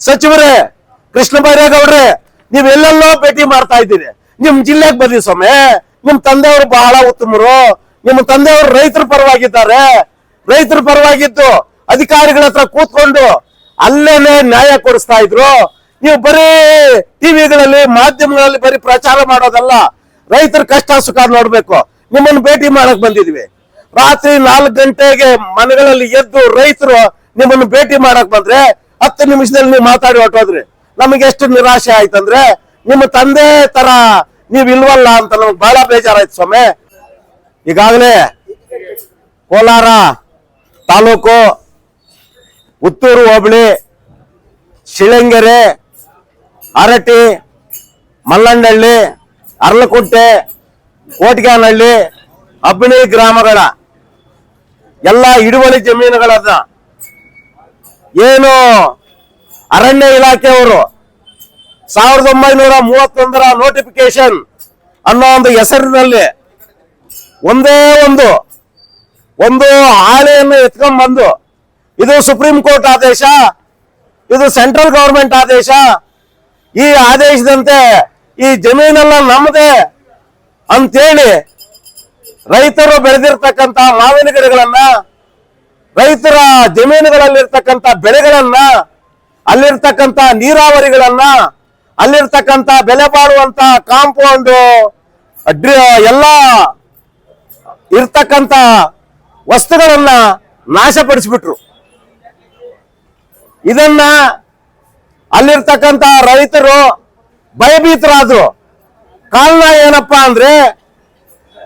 ಸಚಿವರೇ, ಕೃಷ್ಣ ಬೈರೇಗೌಡ್ರೆ ನೀವ್ ಎಲ್ಲೆಲ್ಲೋ ಭೇಟಿ ಮಾಡ್ತಾ ಇದ್ದೀರಿ. ನಿಮ್ ಜಿಲ್ಲೆಗೆ ಬರ್ಲಿ ಸ್ವಾಮಿ. ನಿಮ್ ತಂದೆಯವರು ಬಹಳ ಉತ್ತಮರು. ನಿಮ್ಮ ತಂದೆಯವರು ರೈತರ ಪರವಾಗಿದ್ದಾರೆ. ರೈತರ ಪರವಾಗಿದ್ದು ಅಧಿಕಾರಿಗಳ ಹತ್ರ ಕೂತ್ಕೊಂಡು ಅಲ್ಲೇನೆ ನ್ಯಾಯ ಕೊಡಿಸ್ತಾ ಇದ್ರು. ನೀವು ಬರೀ ಟಿವಿಗಳಲ್ಲಿ, ಮಾಧ್ಯಮಗಳಲ್ಲಿ ಬರೀ ಪ್ರಚಾರ ಮಾಡೋದಲ್ಲ. ರೈತರ ಕಷ್ಟ ಸುಖ ನೋಡ್ಬೇಕು. ನಿಮ್ಮನ್ನು ಭೇಟಿ ಮಾಡಕ್ ಬಂದಿದ್ವಿ. ರಾತ್ರಿ ನಾಲ್ಕು ಗಂಟೆಗೆ ಮನೆಗಳಲ್ಲಿ ಎದ್ದು ರೈತರು ನಿಮ್ಮನ್ನು ಭೇಟಿ ಮಾಡಕ್ ಬಂದ್ರೆ ಹತ್ತು ನಿಮಿಷದಲ್ಲಿ ನೀವು ಮಾತಾಡಿ ಹೊಟ್ಟೋದ್ರಿ ನಮಗೆ ಎಷ್ಟು ನಿರಾಶೆ ಆಯ್ತಂದ್ರೆ, ನಿಮ್ಮ ತಂದೆ ತರ ನೀವ್ ಇಲ್ವಲ್ಲ ಅಂತ ನಮ್ಗೆ ಬಹಳ ಬೇಜಾರಾಯ್ತು ಸ್ವಾಮಿ. ಈಗಾಗಲೇ ಕೋಲಾರ ತಾಲೂಕು ಉತ್ತೂರು, ಹೋಬಳಿ, ಶಿಳಂಗೆರೆ ಅರಟಿ ಮಲ್ಲಂಡಳ್ಳಿ, ಅರ್ಲಕುಂಟೆ, ಕೋಟ್ಗಾನಹಳ್ಳಿ, ಅಬ್ಬಿಣಿ ಗ್ರಾಮಗಳ ಎಲ್ಲ ಹಿಡುವಳಿ ಜಮೀನುಗಳನ್ನ ಏನು? ಅರಣ್ಯ ಇಲಾಖೆಯವರು ಸಾವಿರದ ಒಂಬೈನೂರ ಮೂವತ್ತೊಂದರ ನೋಟಿಫಿಕೇಶನ್ ಅನ್ನೋ ಒಂದು ಹೆಸರಿನಲ್ಲಿ ಒಂದೇ ಒಂದು ಒಂದು ಆಲೆಯನ್ನು ಎತ್ಕೊಂಡ್ ಬಂದು ಇದು ಸುಪ್ರೀಂ ಕೋರ್ಟ್ ಆದೇಶ, ಇದು ಸೆಂಟ್ರಲ್ ಗವರ್ಮೆಂಟ್ ಆದೇಶ. ಈ ಆದೇಶದಂತೆ ಈ ಜಮೀನೆಲ್ಲ ನಮ್ಮದೇ ಅಂತೇಳಿ ರೈತರು ಬೆಳೆದಿರ್ತಕ್ಕಂತ ಮಾವಿನ ಗಿಡಗಳನ್ನ ರೈತರ ಜಮೀನುಗಳಲ್ಲಿರ್ತಕ್ಕಂಥ ಬೆಳೆಗಳನ್ನ, ಅಲ್ಲಿರ್ತಕ್ಕಂಥ ನೀರಾವರಿಗಳನ್ನ, ಅಲ್ಲಿರ್ತಕ್ಕಂಥ ಬೆಲೆ ಬಾಳುವಂತ ಕಾಂಪೌಂಡ್ ಎಲ್ಲ ಇರ್ತಕ್ಕಂಥ ವಸ್ತುಗಳನ್ನ ನಾಶಪಡಿಸಿಬಿಟ್ರು. ಇದನ್ನ ಅಲ್ಲಿರ್ತಕ್ಕಂಥ ರೈತರು ಭಯಭೀತರಾದ್ರು. ಕಾರಣ ಏನಪ್ಪಾ ಅಂದ್ರೆ,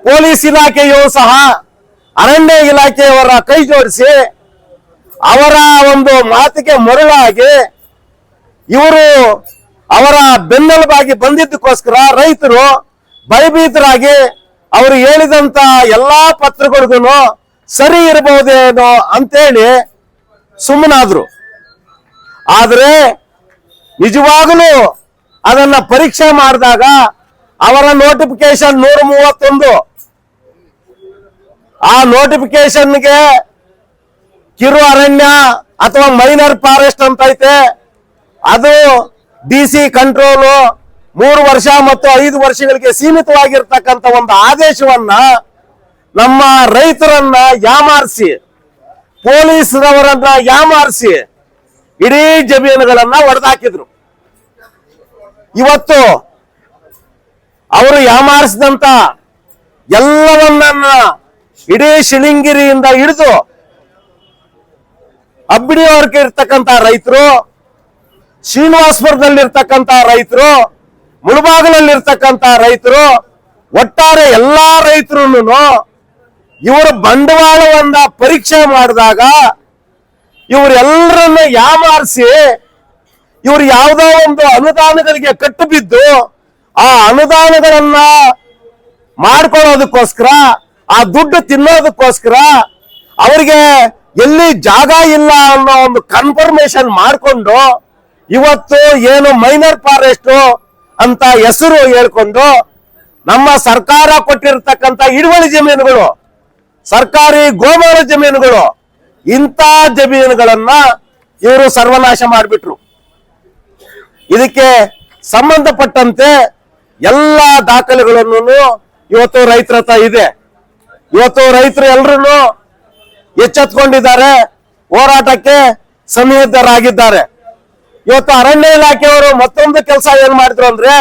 ಪೊಲೀಸ್ ಇಲಾಖೆಯು ಸಹ ಅರಣ್ಯ ಇಲಾಖೆಯವರ ಕೈ ಜೋಡಿಸಿ ಅವರ ಒಂದು ಮಾತಿಗೆ ಮರುಳಾಗಿ ಇವರು ಅವರ ಬೆನ್ನೆಲುಬಾಗಿ ಬಂದಿದ್ದಕ್ಕೋಸ್ಕರ ರೈತರು ಭಯಭೀತರಾಗಿ ಅವರು ಹೇಳಿದಂತ ಎಲ್ಲಾ ಪತ್ರಗಳಿಗೂ ಸರಿ ಇರಬಹುದೇನೋ ಅಂತೇಳಿ ಸುಮ್ಮನಾದ್ರು. ಆದರೆ ನಿಜವಾಗಲೂ ಅದನ್ನ ಪರೀಕ್ಷೆ ಮಾಡಿದಾಗ ಅವರ ನೋಟಿಫಿಕೇಶನ್ ನೂರ ಮೂವತ್ತೊಂದು ಆ ನೋಟಿಫಿಕೇಶನ್ಗೆ ಕಿರು ಅರಣ್ಯ ಅಥವಾ ಮೈನರ್ ಫಾರೆಸ್ಟ್ ಅಂತ ಐತೆ. ಅದು ಡಿ ಸಿ ಕಂಟ್ರೋಲು ಮೂರು ವರ್ಷ ಮತ್ತು ಐದು ವರ್ಷಗಳಿಗೆ ಸೀಮಿತವಾಗಿರ್ತಕ್ಕಂಥ ಒಂದು ಆದೇಶವನ್ನ ನಮ್ಮ ರೈತರನ್ನ ಯಾಮಾರಿಸಿ, ಪೊಲೀಸ್ನವರನ್ನ ಯಾಮಾರಿಸಿ ಇಡೀ ಜಮೀನುಗಳನ್ನ ಒಡೆದಾಕಿದ್ರು. ಇವತ್ತು ಅವರು ಯಾಮಾರಿಸಿದಂತ ಎಲ್ಲವನ್ನ ಇಡೀ ಶಿಳಿಂಗಿರಿಯಿಂದ ಹಿಡಿದು ಅಬ್ಬಿಡಿಯವರ್ಗೆ ಇರ್ತಕ್ಕಂತ ರೈತರು ಶ್ರೀನಿವಾಸ್ಪುರದಲ್ಲಿರ್ತಕ್ಕಂತ ರೈತರು ಮುಳಬಾಗಲಲ್ಲಿರ್ತಕ್ಕಂತ ರೈತರು, ಒಟ್ಟಾರೆ ಎಲ್ಲಾ ರೈತರು ಇವರ ಬಂಡವಾಳವನ್ನ ಪರೀಕ್ಷೆ ಮಾಡಿದಾಗ ಇವರೆಲ್ಲರನ್ನ ಯಾಮಾರಿಸಿ ಇವರು ಯಾವುದೋ ಒಂದು ಅನುದಾನಗಳಿಗೆ ಕಟ್ಟು ಬಿದ್ದು ಆ ಅನುದಾನಗಳನ್ನ ಮಾಡ್ಕೊಳ್ಳೋದಕ್ಕೋಸ್ಕರ ಆ ದುಡ್ಡು ತಿನ್ನೋದಕ್ಕೋಸ್ಕರ ಅವರಿಗೆ ಎಲ್ಲಿ ಜಾಗ ಇಲ್ಲ ಅನ್ನೋ ಒಂದು ಕನ್ಫರ್ಮೇಶನ್ ಮಾಡಿಕೊಂಡು ಇವತ್ತು ಏನು ಮೈನರ್ ಫಾರೆಸ್ಟ್ ಅಂತ ಹೆಸರು ಹೇಳ್ಕೊಂಡು ನಮ್ಮ ಸರ್ಕಾರ ಕೊಟ್ಟಿರತಕ್ಕಂತ ಹಿಡುವಳಿ ಜಮೀನುಗಳು, ಸರ್ಕಾರಿ ಗೋಮಾಳ ಜಮೀನುಗಳು, ಇಂಥ ಜಮೀನುಗಳನ್ನ ಇವರು ಸರ್ವನಾಶ ಮಾಡಿಬಿಟ್ರು. ಇದಕ್ಕೆ ಸಂಬಂಧಪಟ್ಟಂತೆ ಎಲ್ಲ ದಾಖಲೆಗಳನ್ನು ಇವತ್ತು ರೈತರ ಇದೆ. ಇವತ್ತು ರೈತರು ಎಲ್ರು ಎಚ್ಚೆತ್ಕೊಂಡಿದ್ದಾರೆ. ಹೋರಾಟಕ್ಕೆ ಸನ್ನಿಹಿತರಾಗಿದ್ದಾರೆ ಇವತ್ತು ಅರಣ್ಯ ಇಲಾಖೆಯವರು ಮತ್ತೊಂದು ಕೆಲಸ ಏನ್ ಮಾಡಿದ್ರು ಅಂದ್ರೆ,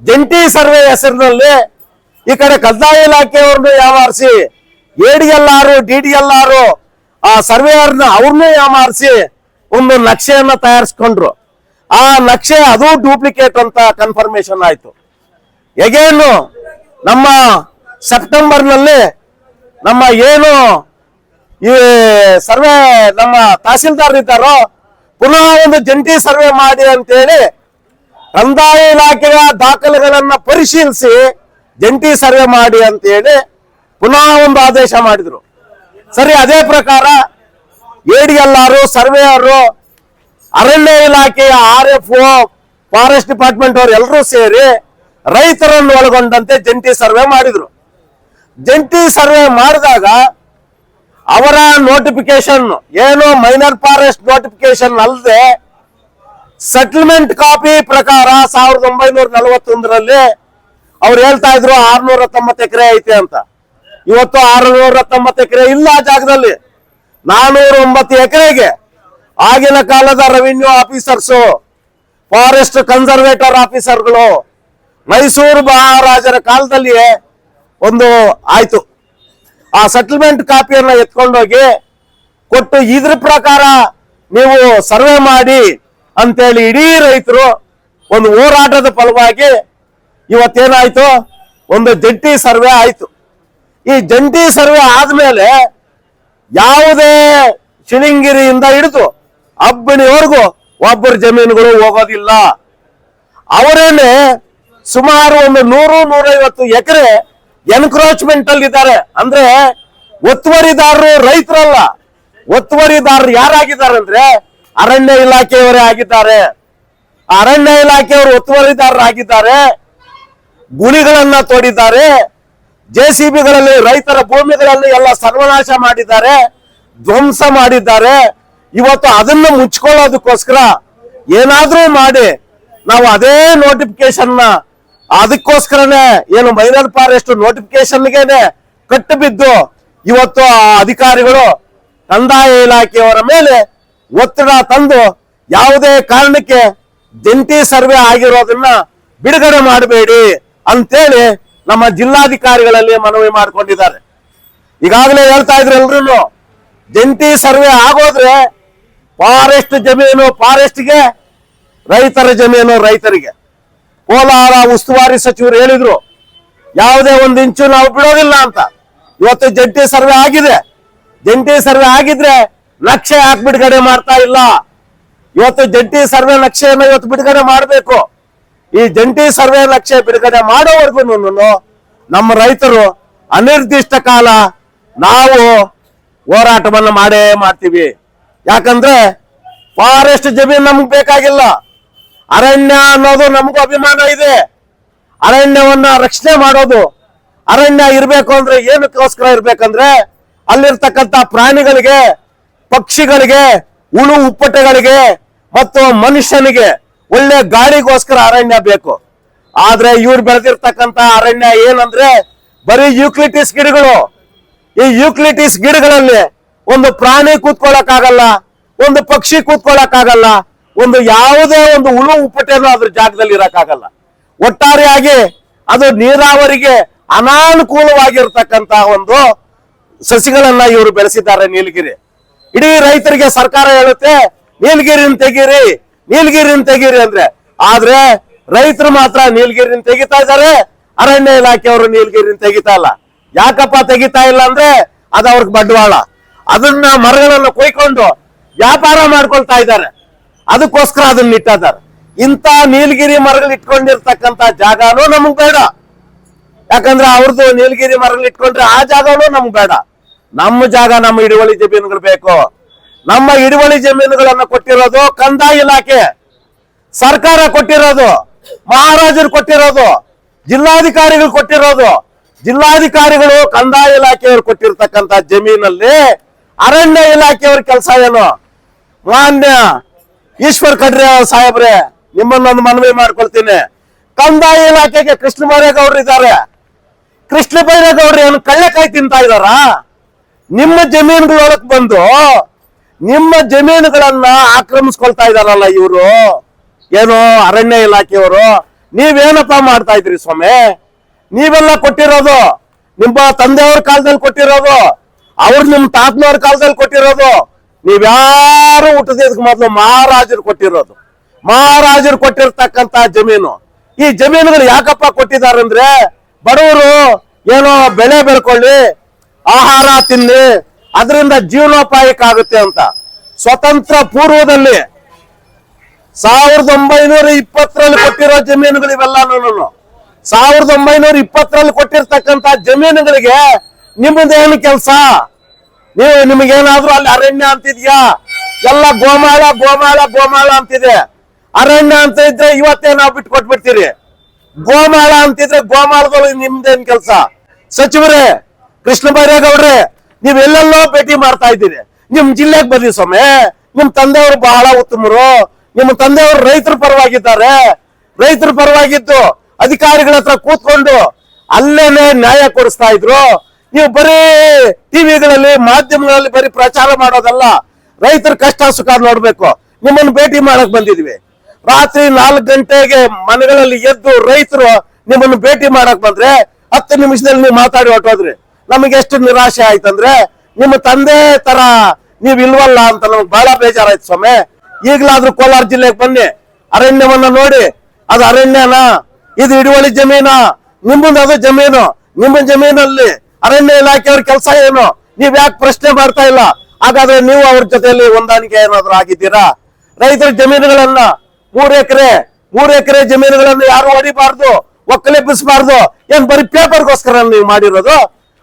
ಜಂಟಿ ಸರ್ವೆ ಹೆಸರಿನಲ್ಲಿ ಈ ಕಡೆ ಕಂದಾಯ ಇಲಾಖೆಯವ್ರನ್ನೂ ಯಾವಾರಿಸಿ ಎ ಡಿ ಡಿ ಆ ಸರ್ವೇಯರ್ನ ಅವ್ರನ್ನೂ ಯಾವಾರಿಸಿ ಒಂದು ನಕ್ಷೆಯನ್ನ ತಯಾರಿಸ್ಕೊಂಡ್ರು. ಆ ನಕ್ಷೆ ಅದು ಡೂಪ್ಲಿಕೇಟ್ ಅಂತ ಕನ್ಫರ್ಮೇಶನ್ ಆಯ್ತು. ಎಗೇನು ನಮ್ಮ ಸೆಪ್ಟೆಂಬರ್ನಲ್ಲಿ ನಮ್ಮ ಏನು ಈ ಸರ್ವೆ ನಮ್ಮ ತಹಸೀಲ್ದಾರ್ ಇದ್ದಾರೋ, ಪುನಃ ಒಂದು ಜಂಟಿ ಸರ್ವೆ ಮಾಡಿ ಅಂತೇಳಿ ಕಂದಾಯ ಇಲಾಖೆಯ ದಾಖಲೆಗಳನ್ನ ಪರಿಶೀಲಿಸಿ ಜಂಟಿ ಸರ್ವೆ ಮಾಡಿ ಅಂತೇಳಿ ಪುನಃ ಒಂದು ಆದೇಶ ಮಾಡಿದ್ರು. ಸರಿ, ಅದೇ ಪ್ರಕಾರ ಏಡಿಗೆಲ್ಲಾರು ಸರ್ವೇಯರು ಅರಣ್ಯ ಇಲಾಖೆಯ R F O, forest department ಅವರು ಎಲ್ಲರೂ ಸೇರಿ ರೈತರನ್ನು ಒಳಗೊಂಡಂತೆ ಜಂಟಿ ಸರ್ವೆ ಮಾಡಿದ್ರು. ಜಂಟಿ ಸರ್ವೆ ಮಾಡಿದಾಗ ಅವರ ನೋಟಿಫಿಕೇಶನ್ ಏನು ಮೈನರ್ ಫಾರೆಸ್ಟ್ ನೋಟಿಫಿಕೇಶನ್ ಅಲ್ಲದೆ ಸೆಟಲ್ಮೆಂಟ್ ಕಾಪಿ ಪ್ರಕಾರ ಸಾವಿರದ ಒಂಬೈನೂರ ನಲವತ್ತೊಂದರಲ್ಲಿ ಅವ್ರು ಹೇಳ್ತಾ ಇದ್ರು ಆರ್ನೂರ ತೊಂಬತ್ತು ಎಕರೆ ಐತೆ ಅಂತ. ಇವತ್ತು ಆರುನೂರ ತೊಂಬತ್ತು ಎಕರೆ ಇಲ್ಲ ಜಾಗದಲ್ಲಿ. ನಾನೂರ ಒಂಬತ್ತು ಎಕರೆಗೆ ಆಗಿನ ಕಾಲದ ರೆವಿನ್ಯೂ ಆಫೀಸರ್ಸು ಫಾರೆಸ್ಟ್ ಕನ್ಸರ್ವೇಟರ್ ಆಫೀಸರ್ಗಳು ಮೈಸೂರು ಮಹಾರಾಜರ ಕಾಲದಲ್ಲಿಯೇ ಒಂದು ಆಯ್ತು. ಆ ಸೆಟಲ್ಮೆಂಟ್ ಕಾಪಿಯನ್ನ ಎತ್ಕೊಂಡೋಗಿ ಕೊಟ್ಟು ಇದ್ರ ಪ್ರಕಾರ ನೀವು ಸರ್ವೆ ಮಾಡಿ ಅಂತೇಳಿ ಇಡೀ ರೈತರು ಒಂದು ಹೋರಾಟದ ಫಲವಾಗಿ ಇವತ್ತೇನಾಯ್ತು? ಒಂದು ಜಂಟಿ ಸರ್ವೆ ಆಯ್ತು. ಈ ಜಂಟಿ ಸರ್ವೆ ಆದ್ಮೇಲೆ ಯಾವುದೇ ಶಿಲಿಂಗಿರಿಯಿಂದ ಹಿಡಿದು ಅಬ್ಬಣಿವರೆಗೂ ಒಬ್ಬರ ಜಮೀನುಗಳು ಹೋಗೋದಿಲ್ಲ. ಅವರೇನೆ ಸುಮಾರು ಒಂದು ನೂರು ನೂರೈವತ್ತು ಎಕರೆ ಎನ್ಕ್ರೋಚ್ಮೆಂಟ್ ಅಲ್ಲಿ ಇದ್ದಾರೆ ಅಂದ್ರೆ ಒತ್ತುವರಿದಾರರು ರೈತರಲ್ಲ. ಒತ್ತುವರಿದಾರರು ಯಾರಾಗಿದ್ದಾರೆ ಅಂದ್ರೆ ಅರಣ್ಯ ಇಲಾಖೆಯವರೇ ಆಗಿದ್ದಾರೆ. ಅರಣ್ಯ ಇಲಾಖೆಯವರು ಒತ್ತುವರಿದಾರರಾಗಿದ್ದಾರೆ. ಗುಳಿಗಳನ್ನ ತೋಡಿದ್ದಾರೆ. ಜೆ ಸಿ ಬಿಗಳಲ್ಲಿ ರೈತರ ಭೂಮಿಗಳಲ್ಲಿ ಎಲ್ಲ ಸರ್ವನಾಶ ಮಾಡಿದ್ದಾರೆ. ಧ್ವಂಸ ಮಾಡಿದ್ದಾರೆ. ಇವತ್ತು ಅದನ್ನ ಮುಚ್ಕೊಳ್ಳೋದಕ್ಕೋಸ್ಕರ ಏನಾದ್ರೂ ಮಾಡಿ ನಾವು ಅದೇ ನೋಟಿಫಿಕೇಶನ್ನ ಅದಕ್ಕೋಸ್ಕರನೇ ಏನು ಮೈನರ್ ಫಾರೆಸ್ಟ್ ನೋಟಿಫಿಕೇಶನ್ಗೆನೆ ಕಟ್ಟು ಬಿದ್ದು ಇವತ್ತು ಆ ಅಧಿಕಾರಿಗಳು ಕಂದಾಯ ಇಲಾಖೆಯವರ ಮೇಲೆ ಒತ್ತಡ ತಂದು ಯಾವುದೇ ಕಾರಣಕ್ಕೆ ಜಂಟಿ ಸರ್ವೆ ಆಗಿರೋದನ್ನ ಬಿಡುಗಡೆ ಮಾಡಬೇಡಿ ಅಂತೇಳಿ ನಮ್ಮ ಜಿಲ್ಲಾಧಿಕಾರಿಗಳಲ್ಲಿ ಮನವಿ ಮಾಡಿಕೊಂಡಿದ್ದಾರೆ. ಈಗಾಗಲೇ ಹೇಳ್ತಾ ಇದ್ರು ಎಲ್ರು ಜಂಟಿ ಸರ್ವೆ ಆಗೋದ್ರೆ ಫಾರೆಸ್ಟ್ ಜಮೀನು ಫಾರೆಸ್ಟ್ಗೆ ರೈತರ ಜಮೀನು ರೈತರಿಗೆ. ಕೋಲಾರ ಉಸ್ತುವಾರಿ ಸಚಿವರು ಹೇಳಿದ್ರು, ಯಾವುದೇ ಒಂದು ಇಂಚು ನಾವು ಬಿಡೋದಿಲ್ಲ ಅಂತ. ಇವತ್ತು ಜಂಟಿ ಸರ್ವೆ ಆಗಿದೆ. ಜಂಟಿ ಸರ್ವೆ ಆಗಿದ್ರೆ ನಕ್ಷೆ ಯಾಕೆ ಬಿಡುಗಡೆ ಮಾಡ್ತಾ ಇಲ್ಲ? ಇವತ್ತು ಜಂಟಿ ಸರ್ವೆ ನಕ್ಷೆಯನ್ನು ಇವತ್ತು ಬಿಡುಗಡೆ ಮಾಡಬೇಕು. ಈ ಜಂಟಿ ಸರ್ವೆ ನಕ್ಷೆ ಬಿಡುಗಡೆ ಮಾಡೋವರೆಗೂ ನಮ್ಮ ರೈತರು ಅನಿರ್ದಿಷ್ಟ ಕಾಲ ನಾವು ಹೋರಾಟವನ್ನು ಮಾಡೇ ಮಾಡ್ತೀವಿ. ಯಾಕಂದ್ರೆ ಫಾರೆಸ್ಟ್ ಜಮೀನು ನಮ್ಗೆ ಬೇಕಾಗಿಲ್ಲ. ಅರಣ್ಯ ಅನ್ನೋದು ನಮಗೂ ಅಭಿಮಾನ ಇದೆ. ಅರಣ್ಯವನ್ನ ರಕ್ಷಣೆ ಮಾಡೋದು ಅರಣ್ಯ ಇರಬೇಕು ಅಂದ್ರೆ ಏನಕ್ಕೋಸ್ಕರ ಇರ್ಬೇಕಂದ್ರೆ ಅಲ್ಲಿರ್ತಕ್ಕಂಥ ಪ್ರಾಣಿಗಳಿಗೆ, ಪಕ್ಷಿಗಳಿಗೆ, ಹುಳು ಉಪ್ಪಟೆಗಳಿಗೆ ಮತ್ತು ಮನುಷ್ಯನಿಗೆ ಒಳ್ಳೆ ಗಾಳಿಗೋಸ್ಕರ ಅರಣ್ಯ ಬೇಕು. ಆದ್ರೆ ಇವ್ರು ಬೆಳೆದಿರ್ತಕ್ಕಂಥ ಅರಣ್ಯ ಏನಂದ್ರೆ ಬರೀ ಯೂಕ್ಲಿಟಿಸ್ ಗಿಡಗಳು. ಈ ಯೂಕ್ಲಿಟಿಸ್ ಗಿಡಗಳಲ್ಲಿ ಒಂದು ಪ್ರಾಣಿ ಕೂತ್ಕೊಳ್ಳಕ್ಕಾಗಲ್ಲ ಒಂದು ಪಕ್ಷಿ ಕೂತ್ಕೊಳ್ಳಕ್ಕಾಗಲ್ಲ ಒಂದು ಯಾವುದೇ ಒಂದು ಉಳು ಉಪ್ಪಟೇನು ಅದ್ರ ಜಾಗದಲ್ಲಿ ಇರಕ್ಕಾಗಲ್ಲ. ಒಟ್ಟಾರೆಯಾಗಿ ಅದು ನೀರಾವರಿಗೆ ಅನಾನುಕೂಲವಾಗಿರ್ತಕ್ಕಂತ ಒಂದು ಸಸಿಗಳನ್ನ ಇವರು ಬೆಳೆಸಿದ್ದಾರೆ ನೀಲಗಿರಿ. ಇಡೀ ರೈತರಿಗೆ ಸರ್ಕಾರ ಹೇಳುತ್ತೆ, ನೀಲಗಿರಿನ ತೆಗೀರಿ ನೀಲಗಿರಿನ ತೆಗೀರಿ ಅಂದ್ರೆ. ಆದ್ರೆ ರೈತರು ಮಾತ್ರ ನೀಲಗಿರಿನ ತೆಗಿತಾ ಇದ್ದಾರೆ, ಅರಣ್ಯ ಇಲಾಖೆಯವರು ನೀಲಗಿರಿನ ತೆಗಿತಾ ಇಲ್ಲ. ಯಾಕಪ್ಪ ತೆಗಿತಾ ಇಲ್ಲ ಅಂದ್ರೆ ಅದು ಅವ್ರಿಗೆ ಬಂಡವಾಳ. ಅದನ್ನ ಮರಗಳನ್ನ ಕೊಯ್ಕೊಂಡು ವ್ಯಾಪಾರ ಮಾಡ್ಕೊಳ್ತಾ ಇದ್ದಾರೆ. ಅದಕ್ಕೋಸ್ಕರ ಅದನ್ನ ಇಟ್ಟಿದ್ದಾರೆ. ಇಂತ ನೀಲಗಿರಿ ಮರಗಳು ಇಟ್ಕೊಂಡಿರ್ತಕ್ಕಂತ ಜಾಗನೂ ನಮಗ್ ಬೇಡ. ಯಾಕಂದ್ರೆ ಅವ್ರದ್ದು ನೀಲಗಿರಿ ಮರಗಳು ಇಟ್ಕೊಂಡ್ರೆ ಆ ಜಾಗನೂ ನಮ್ಗ್ ಬೇಡ. ನಮ್ಮ ಜಾಗ ನಮ್ಮ ಹಿಡುವಳಿ ಜಮೀನುಗಳು ಬೇಕು. ನಮ್ಮ ಹಿಡುವಳಿ ಜಮೀನುಗಳನ್ನ ಕೊಟ್ಟಿರೋದು ಕಂದಾಯ ಇಲಾಖೆ. ಸರ್ಕಾರ ಕೊಟ್ಟಿರೋದು, ಮಹಾರಾಜರು ಕೊಟ್ಟಿರೋದು, ಜಿಲ್ಲಾಧಿಕಾರಿಗಳು ಕೊಟ್ಟಿರೋದು. ಜಿಲ್ಲಾಧಿಕಾರಿಗಳು ಕಂದಾಯ ಇಲಾಖೆಯವರು ಕೊಟ್ಟಿರ್ತಕ್ಕಂತ ಜಮೀನಲ್ಲಿ ಅರಣ್ಯ ಇಲಾಖೆಯವ್ರ ಕೆಲಸ ಏನು? ಮಾನ್ಯ ಈಶ್ವರ್ ಖಂಡ್ರೆ ಸಾಹೇಬ್ರೆ ನಿಮ್ಮನ್ನೊಂದು ಮನವಿ ಮಾಡ್ಕೊಳ್ತೀನಿ. ಕಂದಾಯ ಇಲಾಖೆಗೆ ಕೃಷ್ಣ ಬೈರೇಗೌಡರು ಇದ್ದಾರೆ. ಕೃಷ್ಣ ಬೈರೇಗೌಡರು ಏನು ಕಳ್ಳೆಕಾಯಿ ತಿಂತಾ ಇದಾರ ನಿಮ್ಮ ಜಮೀನುಗಳೊಳಕ್ ಬಂದು ನಿಮ್ಮ ಜಮೀನುಗಳನ್ನ ಆಕ್ರಮಿಸ್ಕೊಳ್ತಾ ಇದಾರಲ್ಲ ಇವರು? ಏನು ಅರಣ್ಯ ಇಲಾಖೆಯವರು? ನೀವೇನಪ್ಪ ಮಾಡ್ತಾ ಇದ್ರಿ ಸ್ವಾಮಿ? ನೀವೆಲ್ಲ ಕೊಟ್ಟಿರೋದು ನಿಮ್ಮ ತಂದೆಯವ್ರ ಕಾಲದಲ್ಲಿ ಕೊಟ್ಟಿರೋದು, ಅವ್ರು ನಿಮ್ ತಾತನವ್ರ ಕಾಲದಲ್ಲಿ ಕೊಟ್ಟಿರೋದು ನೀವ್ಯಾರು ಇದಕ್ಕೆ ಮೊದಲು ಮಹಾರಾಜರು ಕೊಟ್ಟಿರೋದು. ಮಹಾರಾಜರು ಕೊಟ್ಟಿರ್ತಕ್ಕಂತ ಜಮೀನು. ಈ ಜಮೀನುಗಳು ಯಾಕಪ್ಪ ಕೊಟ್ಟಿದ್ದಾರೆ ಅಂದ್ರೆ ಬಡವರು ಏನೋ ಬೆಳೆ ಬೆಳ್ಕೊಳ್ಳಿ, ಆಹಾರ ತಿನ್ನಿ, ಅದರಿಂದ ಜೀವನೋಪಾಯಕ್ಕಾಗುತ್ತೆ ಅಂತ. ಸ್ವತಂತ್ರ ಪೂರ್ವದಲ್ಲಿ ಸಾವಿರದ ಒಂಬೈನೂರ ಇಪ್ಪತ್ತರಲ್ಲಿ ಕೊಟ್ಟಿರೋ ಜಮೀನುಗಳು ಇವೆಲ್ಲ ಸಾವಿರದ ಒಂಬೈನೂರ ಇಪ್ಪತ್ತರಲ್ಲಿ ಕೊಟ್ಟಿರ್ತಕ್ಕಂತ ಜಮೀನುಗಳಿಗೆ ನಿಮ್ಮದೇನು ಕೆಲಸ? ನೀವು ನಿಮಗೇನಾದ್ರೂ ಅಲ್ಲಿ ಅರಣ್ಯ ಅಂತಿದ್ಯಾ? ಎಲ್ಲ ಗೋಮಾಳ ಗೋಮಾಳ ಗೋಮಾಳ ಅಂತಿದೆ. ಅರಣ್ಯ ಅಂತ ಇದ್ರೆ ಇವತ್ತೇ ನಾವು ಬಿಟ್ಟು ಕೊಟ್ಬಿಡ್ತೀರಿ ಗೋಮಾಳ ಅಂತಿದ್ರೆ ಗೋಮಾಳದಲ್ಲಿ ನಿಮ್ದೇನ್ ಕೆಲಸ? ಸಚಿವರೇ, ಕೃಷ್ಣ ಬೈರೇಗೌಡ್ರೆ, ನೀವ್ ಎಲ್ಲೆಲ್ಲೋ ಭೇಟಿ ಮಾಡ್ತಾ ಇದ್ದೀರಿ. ನಿಮ್ ಜಿಲ್ಲೆಗ್ ಬನ್ನಿ ಸ್ವಾಮಿ. ನಿಮ್ ತಂದೆಯವರು ಬಹಳ ಉತ್ತಮರು. ನಿಮ್ಮ ತಂದೆಯವರು ರೈತರ ಪರವಾಗಿದ್ದಾರೆ. ರೈತರ ಪರವಾಗಿದ್ದು ಅಧಿಕಾರಿಗಳ ಹತ್ರ ಕೂತ್ಕೊಂಡು ಅಲ್ಲೇನೆ ನ್ಯಾಯ ಕೊಡಿಸ್ತಾ ಇದ್ರು. ನೀವು ಬರೀ ಟಿವಿಗಳಲ್ಲಿ, ಮಾಧ್ಯಮಗಳಲ್ಲಿ ಬರೀ ಪ್ರಚಾರ ಮಾಡೋದಲ್ಲ, ರೈತರ ಕಷ್ಟ ಸುಖ ನೋಡ್ಬೇಕು. ನಿಮ್ಮನ್ನು ಭೇಟಿ ಮಾಡಕ್ ಬಂದಿದ್ವಿ. ರಾತ್ರಿ ನಾಲ್ಕು ಗಂಟೆಗೆ ಮನೆಗಳಲ್ಲಿ ಎದ್ದು ರೈತರು ನಿಮ್ಮನ್ನು ಭೇಟಿ ಮಾಡಕ್ ಬಂದ್ರೆ ಹತ್ತು ನಿಮಿಷದಲ್ಲಿ ನೀವು ಮಾತಾಡಿ ಹೊಟ್ಟೋದ್ರಿ ನಮಗೆ ಎಷ್ಟು ನಿರಾಶೆ ಆಯ್ತಂದ್ರೆ, ನಿಮ್ಮ ತಂದೆ ತರ ನೀವ್ ಇಲ್ವಲ್ಲ ಅಂತ ನಮ್ಗೆ ಬಹಳ ಬೇಜಾರಾಯ್ತು ಸ್ವಾಮಿ. ಈಗಲಾದ್ರೂ ಕೋಲಾರ ಜಿಲ್ಲೆಗೆ ಬನ್ನಿ. ಅರಣ್ಯವನ್ನ ನೋಡಿ. ಅದು ಅರಣ್ಯನ? ಇದು ಹಿಡುವಳಿ ಜಮೀನ? ನಿಮ್ಮದು ಅದು ಜಮೀನು. ನಿಮ್ಮ ಜಮೀನಲ್ಲಿ ಅರಣ್ಯ ಇಲಾಖೆಯವ್ರ ಕೆಲಸ ಏನು? ನೀವ್ ಯಾಕೆ ಪ್ರಶ್ನೆ ಮಾಡ್ತಾ ಇಲ್ಲ? ಹಾಗಾದ್ರೆ ನೀವು ಅವ್ರ ಜೊತೆಯಲ್ಲಿ ಹೊಂದಾಣಿಕೆ ಏನಾದ್ರು ಆಗಿದ್ದೀರಾ? ರೈತರ ಜಮೀನುಗಳನ್ನ ಮೂರ್ ಎಕರೆ ಮೂರ್ ಎಕರೆ ಜಮೀನುಗಳನ್ನ ಯಾರು ಹೊಡಿಬಾರ್ದು? ಒಕ್ಕಲೆಬ್ಬಿಸಬಾರ್ದು ಏನ್ ಬರೀ ಪೇಪರ್ಗೋಸ್ಕರ ನೀವು ಮಾಡಿರೋದು?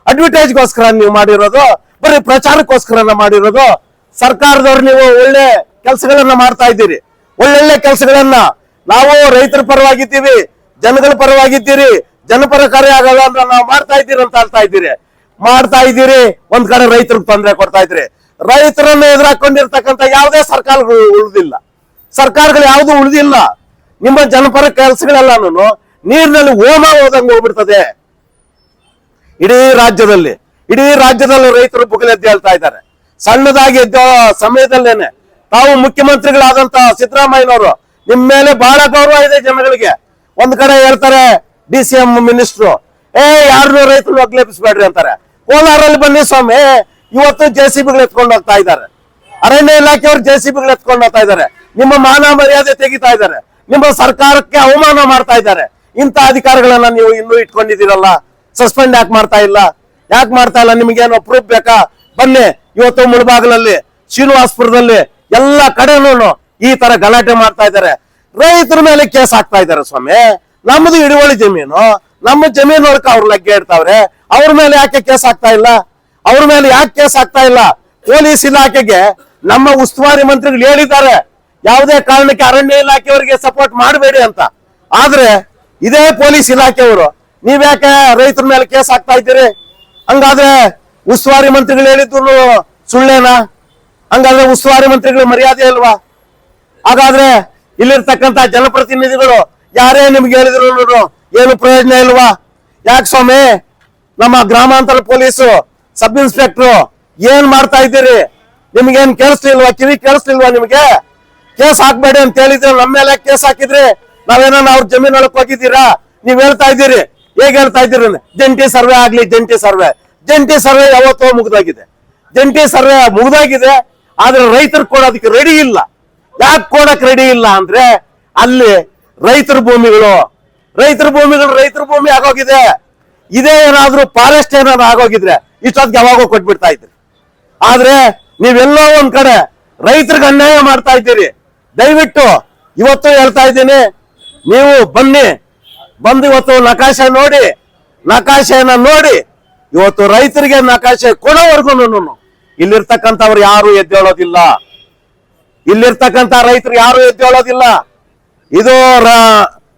ಅಡ್ವರ್ಟೈಸ್ಗೋಸ್ಕರ ನೀವು ಮಾಡಿರೋದು? ಬರೀ ಪ್ರಚಾರಕ್ಕೋಸ್ಕರ ಮಾಡಿರೋದು? ಸರ್ಕಾರದವ್ರು ನೀವು ಒಳ್ಳೆ ಕೆಲಸಗಳನ್ನ ಮಾಡ್ತಾ ಇದ್ದೀರಿ. ಒಳ್ಳೊಳ್ಳೆ ಕೆಲಸಗಳನ್ನ. ನಾವು ರೈತರ ಪರವಾಗಿದ್ದೀವಿ, ಜನಗಳ ಪರವಾಗಿದ್ದೀರಿ ಜನಪರ ಕಾರ್ಯ ಆಗಲ್ಲ ಅಂತ ನಾವು ಮಾಡ್ತಾ ಇದ್ದೀರಿ ಅಂತ ಹೇಳ್ತಾ ಇದ್ದೀರಿ. ಮಾಡ್ತಾ ಇದ್ದೀರಿ, ಒಂದ್ ಕಡೆ ರೈತರಿಗೆ ತೊಂದರೆ ಕೊಡ್ತಾ ಇದ್ರಿ ರೈತರನ್ನ ಎದುರಾಕೊಂಡಿರ್ತಕ್ಕಂಥ ಯಾವುದೇ ಸರ್ಕಾರಗಳು ಉಳಿದಿಲ್ಲ. ಸರ್ಕಾರಗಳು ಯಾವುದು ಉಳಿದಿಲ್ಲ. ನಿಮ್ಮ ಜನಪರ ಕೆಲಸಗಳೆಲ್ಲಾನು ನೀರಿನಲ್ಲಿ ಓಮ ಹೋದಂಗೆ ಹೋಗ್ಬಿಡ್ತದೆ. ಇಡೀ ರಾಜ್ಯದಲ್ಲಿ ಇಡೀ ರಾಜ್ಯದಲ್ಲಿ ರೈತರು ಬುಗಲೆದ್ದು ಹೇಳ್ತಾ ಇದ್ದಾರೆ. ಸಣ್ಣದಾಗಿ ಎದ್ದ ಸಮಯದಲ್ಲೇನೆ ತಾವು ಮುಖ್ಯಮಂತ್ರಿಗಳಾದಂತ ಸಿದ್ದರಾಮಯ್ಯನವರು ನಿಮ್ಮ ಮೇಲೆ ಬಹಳ ಗೌರವ ಇದೆ ಜನಗಳಿಗೆ. ಒಂದ್ ಕಡೆ ಹೇಳ್ತಾರೆ ಡಿ ಸಿ ಎಂ ಮಿನಿಸ್ಟ್ರು, ಏ ಯಾರನ್ನೂ ರೈತರು ಒಗ್ಲೇಪಿಸ್ಬೇಡ್ರಿ ಅಂತಾರೆ. ಕೋಲಾರಲ್ಲಿ ಬನ್ನಿ ಸ್ವಾಮಿ ಇವತ್ತು ಜೆ ಸಿ ಬಿಗಳು ಎತ್ಕೊಂಡು ಹೋಗ್ತಾ ಇದ್ದಾರೆ. ಅರಣ್ಯ ಇಲಾಖೆಯವರು ಜೆ ಸಿ ಬಿಗಳು ಎತ್ಕೊಂಡು ಹೋಗ್ತಾ ಇದ್ದಾರೆ. ನಿಮ್ಮ ಮಾನ ಮರ್ಯಾದೆ ತೆಗಿತಾ ಇದ್ದಾರೆ. ನಿಮ್ಮ ಸರ್ಕಾರಕ್ಕೆ ಅವಮಾನ ಮಾಡ್ತಾ ಇದ್ದಾರೆ. ಇಂಥ ಅಧಿಕಾರಿಗಳನ್ನ ನೀವು ಇನ್ನೂ ಇಟ್ಕೊಂಡಿದ್ದೀರಲ್ಲ? ಸಸ್ಪೆಂಡ್ ಯಾಕೆ ಮಾಡ್ತಾ ಇಲ್ಲ? ಯಾಕೆ ಮಾಡ್ತಾ ಇಲ್ಲ? ನಿಮ್ಗೇನು ಪ್ರೂಫ್ ಬೇಕಾ? ಬನ್ನಿ, ಇವತ್ತು ಮುಳಬಾಗಲಲ್ಲಿ, ಶ್ರೀನಿವಾಸಪುರದಲ್ಲಿ ಎಲ್ಲ ಕಡೆನೂ ಈ ತರ ಗಲಾಟೆ ಮಾಡ್ತಾ ಇದ್ದಾರೆ. ರೈತರ ಮೇಲೆ ಕೇಸ್ ಹಾಕ್ತಾ ಇದ್ದಾರೆ ಸ್ವಾಮಿ. ನಮ್ಮದು ಹಿಡುವಳಿ ಜಮೀನು, ನಮ್ಮ ಜಮೀನು ನೋಡ್ಕ ಅವ್ರ ಲಗ್ಗೆ ಇಡ್ತಾವ್ರೆ, ಅವ್ರ ಮೇಲೆ ಯಾಕೆ ಕೇಸ್ ಆಗ್ತಾ ಇಲ್ಲ? ಅವ್ರ ಮೇಲೆ ಯಾಕೆ ಕೇಸ್ ಆಗ್ತಾ ಇಲ್ಲ? ಪೊಲೀಸ್ ಇಲಾಖೆಗೆ ನಮ್ಮ ಉಸ್ತುವಾರಿ ಮಂತ್ರಿಗಳು ಹೇಳಿದ್ದಾರೆ. ಯಾವುದೇ ಕಾರಣಕ್ಕೆ ಅರಣ್ಯ ಇಲಾಖೆಯವರಿಗೆ ಸಪೋರ್ಟ್ ಮಾಡಬೇಡಿ ಅಂತ. ಆದ್ರೆ ಇದೇ ಪೊಲೀಸ್ ಇಲಾಖೆಯವರು ನೀವ್ಯಾಕೆ ರೈತರ ಮೇಲೆ ಕೇಸ್ ಆಗ್ತಾ ಇದ್ದೀರಿ? ಹಂಗಾದ್ರೆ ಉಸ್ತುವಾರಿ ಮಂತ್ರಿಗಳು ಹೇಳಿದ್ರು ಸುಳ್ಳೇನಾ? ಹಂಗಾದ್ರೆ ಉಸ್ತುವಾರಿ ಮಂತ್ರಿಗಳು ಮರ್ಯಾದೆ ಅಲ್ವಾ? ಹಾಗಾದ್ರೆ ಇಲ್ಲಿರ್ತಕ್ಕಂತ ಜನಪ್ರತಿನಿಧಿಗಳು ಯಾರೇ ನಿಮ್ಗೆ ಹೇಳಿದ್ರು ನೋಡ್ರು ಏನು ಪ್ರಯೋಜನ ಇಲ್ವಾ? ಯಾಕೆ ಸ್ವಾಮಿ? ನಮ್ಮ ಗ್ರಾಮಾಂತರ ಪೊಲೀಸು, ಸಬ್ ಇನ್ಸ್ಪೆಕ್ಟ್ರು, ಏನ್ ಮಾಡ್ತಾ ಇದ್ದೀರಿ? ನಿಮ್ಗೇನ್ ಕೇಳಿಸ್ಲಿಲ್ವಾ ಕಿವಿ ಕೇಳಿಸ್ಲಿಲ್ವಾ ನಿಮ್ಗೆ? ಕೇಸ್ ಹಾಕ್ಬೇಡಿ ಅಂತ ಹೇಳಿದ್ರೆ ನಮ್ಮ ಮೇಲೆ ಕೇಸ್ ಹಾಕಿದ್ರಿ? ನಾವೇನೋ ಅವ್ರ ಜಮೀನೊಳಕ್ ಹೋಗಿದ್ದೀರಾ? ನೀವ್ ಹೇಳ್ತಾ ಇದ್ದೀರಿ. ಹೇಗ್ ಹೇಳ್ತಾ ಇದ್ದೀರಿ ಜಂಟಿ ಸರ್ವೆ ಆಗ್ಲಿ, ಜಂಟಿ ಸರ್ವೆ. ಜಂಟಿ ಸರ್ವೆ ಯಾವತ್ತೋ ಮುಗ್ದಾಗಿದೆ. ಜಂಟಿ ಸರ್ವೆ ಮುಗ್ದಾಗಿದೆ, ಆದ್ರೆ ರೈತರು ಕೊಡೋದಕ್ಕೆ ರೆಡಿ ಇಲ್ಲ. ಯಾಕೆ ಕೊಡಕ್ ರೆಡಿ ಇಲ್ಲ ಅಂದ್ರೆ, ಅಲ್ಲಿ ರೈತರ ಭೂಮಿಗಳು ರೈತರ ಭೂಮಿಗಳು ರೈತರ ಭೂಮಿ ಆಗೋಗಿದೆ. ಇದೇ ಏನಾದ್ರೂ ಫಾರೆಸ್ಟ್ ಏನಾದ್ರು ಆಗೋಗಿದ್ರೆ ಇಷ್ಟೊತ್ತಿಗೆ ಯಾವಾಗೋ ಕೊಟ್ಬಿಡ್ತಾ ಇದ್ರಿ. ಆದ್ರೆ ನೀವೆಲ್ಲೋ ಒಂದ್ ಕಡೆ ರೈತರಿಗೆ ಅನ್ಯಾಯ ಮಾಡ್ತಾ ಇದ್ದೀರಿ. ದಯವಿಟ್ಟು ಇವತ್ತು ಹೇಳ್ತಾ ಇದ್ದೀನಿ, ನೀವು ಬನ್ನಿ, ಬಂದು ಇವತ್ತು ನಕಾಶೆ ನೋಡಿ, ನಕಾಶೆಯನ್ನ ನೋಡಿ, ಇವತ್ತು ರೈತರಿಗೆ ನಕಾಶೆ ಕೊಡೋವರೆಗೂ ಇಲ್ಲಿರ್ತಕ್ಕಂಥವ್ರು ಯಾರು ಎದ್ದೇಳೋದಿಲ್ಲ. ಇಲ್ಲಿರ್ತಕ್ಕಂಥ ರೈತರು ಯಾರು ಎದ್ದೇಳೋದಿಲ್ಲ. ಇದು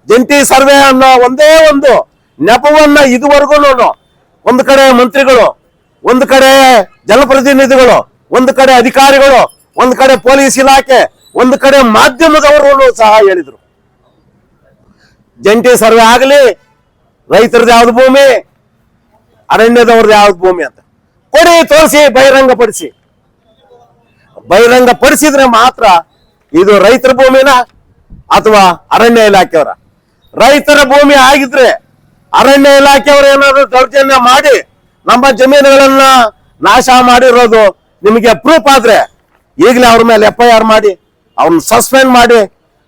ಜಂಟಿ ಸರ್ವೆ ಅನ್ನೋ ಒಂದೇ ಒಂದು ನೆಪವನ್ನ ಇದುವರೆಗೂ ಒಂದು ಕಡೆ ಮಂತ್ರಿಗಳು, ಒಂದು ಕಡೆ ಜನಪ್ರತಿನಿಧಿಗಳು, ಒಂದು ಕಡೆ ಅಧಿಕಾರಿಗಳು, ಒಂದು ಕಡೆ ಪೊಲೀಸ್ ಇಲಾಖೆ, ಒಂದು ಕಡೆ ಮಾಧ್ಯಮದವರು ಸಹ ಹೇಳಿದ್ರು. ಜಂಟಿ ಸರ್ವೆ ಆಗಲಿ, ರೈತರದ್ದು ಯಾವ್ದು ಭೂಮಿ, ಅರಣ್ಯದವ್ರದ್ದು ಯಾವ್ದು ಭೂಮಿ ಅಂತ. ಕೊಡಿ, ತೋರಿಸಿ ಬಹಿರಂಗ ಪಡಿಸಿ ಬಹಿರಂಗ ಪಡಿಸಿದ್ರೆ ಮಾತ್ರ ಇದು ರೈತರ ಭೂಮಿನ? ಅಥವಾ ಅರಣ್ಯ ಇಲಾಖೆಯವರ. ರೈತರ ಭೂಮಿ ಆಗಿದ್ರೆ ಅರಣ್ಯ ಇಲಾಖೆಯವರು ಏನಾದ್ರು ದೌರ್ಜನ್ಯ ಮಾಡಿ ನಮ್ಮ ಜಮೀನುಗಳನ್ನ ನಾಶ ಮಾಡಿರೋದು ನಿಮಗೆ ಪ್ರೂಫ್ ಆದ್ರೆ ಈಗಲೇ ಅವ್ರ ಮೇಲೆ ಎಫ್ ಐ ಮಾಡಿ ಅವ್ರನ್ನ ಸಸ್ಪೆಂಡ್ ಮಾಡಿ,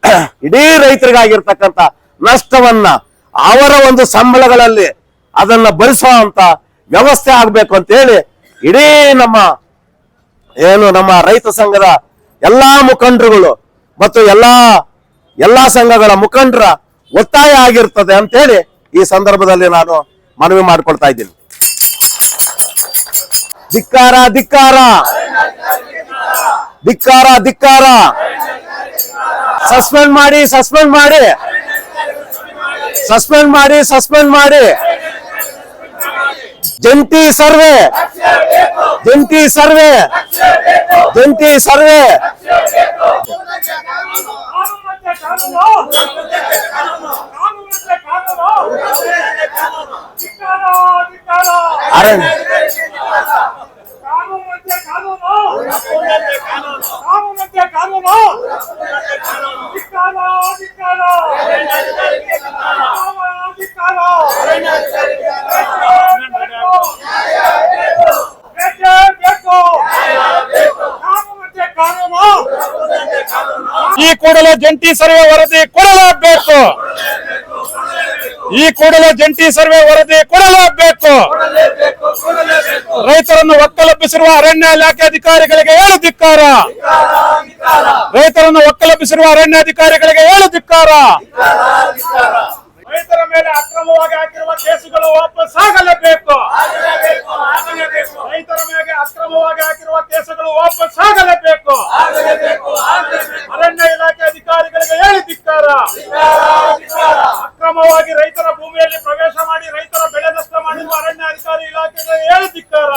ಇಡೀ ರೈತರಿಗಾಗಿರ್ತಕ್ಕಂಥ ನಷ್ಟವನ್ನ ಅವರ ಒಂದು ಸಂಬಳಗಳಲ್ಲಿ ಅದನ್ನ ಭರಿಸುವಂತ ವ್ಯವಸ್ಥೆ ಆಗ್ಬೇಕು ಅಂತ ಹೇಳಿ ಇಡೀ ನಮ್ಮ ಏನು ನಮ್ಮ ರೈತ ಸಂಘದ ಎಲ್ಲಾ ಮುಖಂಡರುಗಳು ಮತ್ತು ಎಲ್ಲಾ ಎಲ್ಲಾ ಸಂಘಗಳ ಮುಖಂಡರ ಒತ್ತಾಯ ಆಗಿರ್ತದೆ ಅಂತ ಹೇಳಿ ಈ ಸಂದರ್ಭದಲ್ಲಿ ನಾನು ಮನವಿ ಮಾಡ್ಕೊಳ್ತಾ ಇದ್ದೀನಿ. ಧಿಕ್ಕಾರ ಧಿಕ್ಕಾರ. ಧಿಕ್ಕಾರ ಧಿಕ್ಕಾರ. ಸಸ್ಪೆಂಡ್ ಮಾಡಿ ಸಸ್ಪೆಂಡ್ ಮಾಡಿ. ಸಸ್ಪೆಂಡ್ ಮಾಡಿ ಸಸ್ಪೆಂಡ್ ಮಾಡಿ. ಜಂಟಿ ಸರ್ವೆ. ಜಂಟಿ ಸರ್ವೆ. ಜಂಟಿ ಸರ್ವೆ. ಕಾನೂನು. ಈ ಕೂಡಲೇ ಜಂಟಿ ಸರ್ವೆ ವರದಿ ಕೊಡಲೇಬೇಕು. ಈ ಕೂಡಲೇ ಜಂಟಿ ಸರ್ವೆ ವರದಿ ಕೊಡಲೇಬೇಕು ರೈತರನ್ನು ಒಕ್ಕಲಪ್ಪಿಸಿರುವ ಅರಣ್ಯ ಇಲಾಖೆ ಅಧಿಕಾರಿಗಳಿಗೆ ಹೇಳು ಧಿಕ್ಕಾರ. ರೈತರನ್ನು ಒಕ್ಕಲಪ್ಪಿಸಿರುವ ಅರಣ್ಯ ಅಧಿಕಾರಿಗಳಿಗೆ ಹೇಳು ಧಿಕ್ಕಾರ. ಮೇಲೆ ಅಕ್ರಮವಾಗಿ ಹಾಕಿರುವ ಕೇಸುಗಳು ವಾಪಸ್ ಆಗಲೇಬೇಕು. ರೈತರ ಮೇಲೆ ಅಕ್ರಮವಾಗಿ ಹಾಕಿರುವ ಕೇಸುಗಳು ವಾಪಸ್ ಆಗಲೇಬೇಕು. ಅರಣ್ಯ ಇಲಾಖೆ ಅಧಿಕಾರಿಗಳಿಗೆ ಹೇಳಿ ಧಿಕ್ಕಾರ. ಅಕ್ರಮವಾಗಿ ರೈತರ ಭೂಮಿಯಲ್ಲಿ ಪ್ರವೇಶ ಮಾಡಿ ರೈತರ ಬೆಳೆ ನಷ್ಟ ಮಾಡಿರುವ ಅರಣ್ಯ ಅಧಿಕಾರಿ ಇಲಾಖೆಗೆ ಹೇಳಿ ಧಿಕ್ಕಾರ.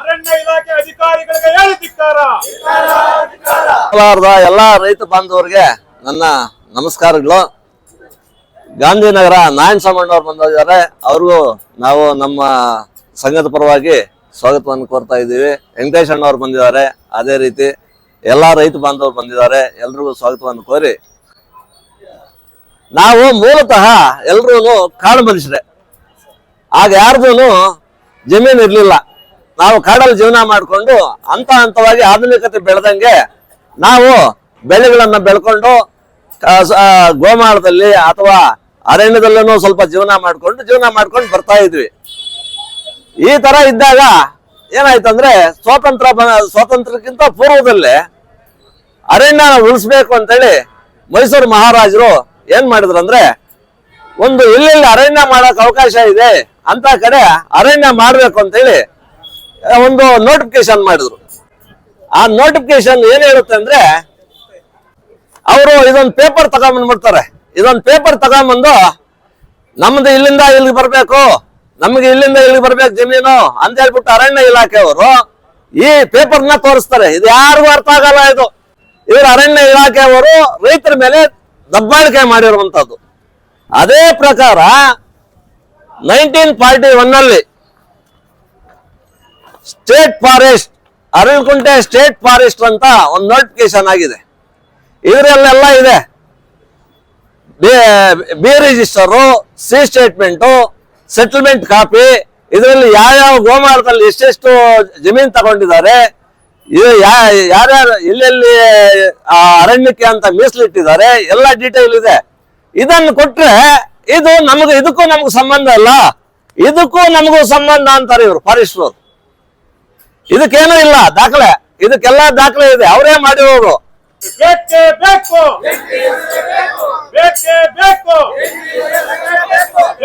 ಅರಣ್ಯ ಇಲಾಖೆ ಅಧಿಕಾರಿಗಳಿಗೆ ಹೇಳಿ ಧಿಕ್ಕಾರ. ಕೋಲಾರದ ಎಲ್ಲಾ ರೈತ ಬಾಂಧವರಿಗೆ ನನ್ನ ನಮಸ್ಕಾರಗಳು. ಗಾಂಧಿನಗರ ನಾರಾಯಣ ಸಾಮಣ್ಣವ್ರು ಬಂದಿದ್ದಾರೆ ಅವ್ರಿಗೂ ನಾವು ನಮ್ಮ ಸಂಘದ ಪರವಾಗಿ ಸ್ವಾಗತವನ್ನು ಕೋರ್ತಾ ಇದ್ದೀವಿ. ವೆಂಕಟೇಶ್ ಅಣ್ಣವ್ರು ಬಂದಿದ್ದಾರೆ, ಅದೇ ರೀತಿ ಎಲ್ಲ ರೈತ ಬಾಂಧವರು ಬಂದಿದ್ದಾರೆ, ಎಲ್ರಿಗೂ ಸ್ವಾಗತವನ್ನು ಕೋರಿ. ನಾವು ಮೂಲತಃ ಎಲ್ರೂ ಕಾಡು ಮನುಷ್ಯರೇ. ಆಗ ಯಾರ್ದೂ ಜಮೀನು ಇರಲಿಲ್ಲ. ನಾವು ಕಾಡಲ್ಲಿ ಜೀವನ ಮಾಡಿಕೊಂಡು ಹಂತ ಹಂತವಾಗಿ ಆಧುನಿಕತೆ ಬೆಳೆದಂಗೆ ನಾವು ಬೆಳೆಗಳನ್ನ ಬೆಳ್ಕೊಂಡು ಗೋಮಾಳದಲ್ಲಿ ಅಥವಾ ಅರಣ್ಯದಲ್ಲೂ ಸ್ವಲ್ಪ ಜೀವನ ಮಾಡ್ಕೊಂಡು ಜೀವನ ಮಾಡ್ಕೊಂಡು ಬರ್ತಾ ಇದ್ವಿ. ಈ ತರ ಇದ್ದಾಗ ಏನಾಯ್ತಂದ್ರೆ ಸ್ವಾತಂತ್ರ್ಯ ಬ- ಸ್ವಾತಂತ್ರ್ಯಕ್ಕಿಂತ ಪೂರ್ವದಲ್ಲೇ ಅರಣ್ಯ ಉಳಿಸ್ಬೇಕು ಅಂತೇಳಿ ಮೈಸೂರು ಮಹಾರಾಜರು ಏನ್ ಮಾಡಿದ್ರು ಅಂದ್ರೆ ಒಂದು ಎಲ್ಲೆಲ್ಲಿ ಅರಣ್ಯ ಮಾಡಕ್ ಅವಕಾಶ ಇದೆ ಅಂತ ಕಡೆ ಅರಣ್ಯ ಮಾಡ್ಬೇಕು ಅಂತೇಳಿ ಒಂದು ನೋಟಿಫಿಕೇಶನ್ ಮಾಡಿದ್ರು. ಆ ನೋಟಿಫಿಕೇಶನ್ ಏನ್ ಹೇಳುತ್ತೆ ಅಂದ್ರೆ, ಅವರು ಇದೊಂದು ಪೇಪರ್ ತಗೊಂಡ್ಬಂದ್ಬಿಡ್ತಾರೆ. ಇದೊಂದು ಪೇಪರ್ ತಗೊಂಬಂದು, ನಮ್ದು ಇಲ್ಲಿಂದ ಇಲ್ಲಿಗೆ ಬರಬೇಕು, ನಮ್ಗೆ ಇಲ್ಲಿಂದ ಇಲ್ಲಿಗೆ ಬರ್ಬೇಕು ಜಮೀನು ಅಂತ ಹೇಳ್ಬಿಟ್ಟು ಅರಣ್ಯ ಇಲಾಖೆಯವರು ಈ ಪೇಪರ್ನ ತೋರಿಸ್ತಾರೆ. ಇದು ಯಾರಿಗೂ ಅರ್ಥ ಆಗಲ್ಲ ಇದು. ಇವರು ಅರಣ್ಯ ಇಲಾಖೆಯವರು ರೈತರ ಮೇಲೆ ದಬ್ಬಾಳಿಕೆ ಮಾಡಿರುವಂತದ್ದು ಅದೇ ಪ್ರಕಾರ ನೈನ್ಟೀನ್ ಫಾರ್ಟಿ ಒನ್ ಅಲ್ಲಿ state forest Aralkunte state forest ಅಂತ ಒಂದು ನೋಟಿಫಿಕೇಶನ್ ಆಗಿದೆ. ಇದರಲ್ಲೆಲ್ಲ ಇದೆ. B register, C statement, settlement copy, ಇದರಲ್ಲಿ ಯಾವ್ಯಾವ ಗೋಮಾಳದಲ್ಲಿ ಎಷ್ಟೆಷ್ಟು ಜಮೀನು ತಗೊಂಡಿದ್ದಾರೆ ಯಾರ್ಯಾರು ಎಲ್ಲೆಲ್ಲಿ ಅರಣ್ಯಕ್ಕೆ ಅಂತ ಮೀಸಲಿಟ್ಟಿದ್ದಾರೆ, ಎಲ್ಲ ಡೀಟೇಲ್ ಇದೆ. ಇದನ್ನು ಕೊಟ್ರೆ ಇದು ನಮಗೆ, ಇದಕ್ಕೂ ನಮ್ಗೆ ಸಂಬಂಧ ಅಲ್ಲ. ಇದಕ್ಕೂ ನಮಗೂ ಸಂಬಂಧ ಅಂತಾರೆ ಇವರು ಫಾರೆಸ್ಟ್ ಇದಕ್ಕೇನೂ ಇಲ್ಲ, ದಾಖಲೆ. ಇದಕ್ಕೆಲ್ಲ ದಾಖಲೆ ಇದೆ. ಅವರೇ ಮಾಡಿರೋರು. ಬೇಕೇ ಬೇಕು ಬೇಕೇ ಬೇಕು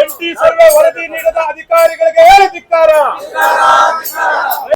ಎಂಟಿ ಸರ್ವೆ ವರದಿ ನೀಡದ ಅಧಿಕಾರಿಗಳಿಗೆ ಹೇಳಿ ಧಿಕ್ಕಾರ.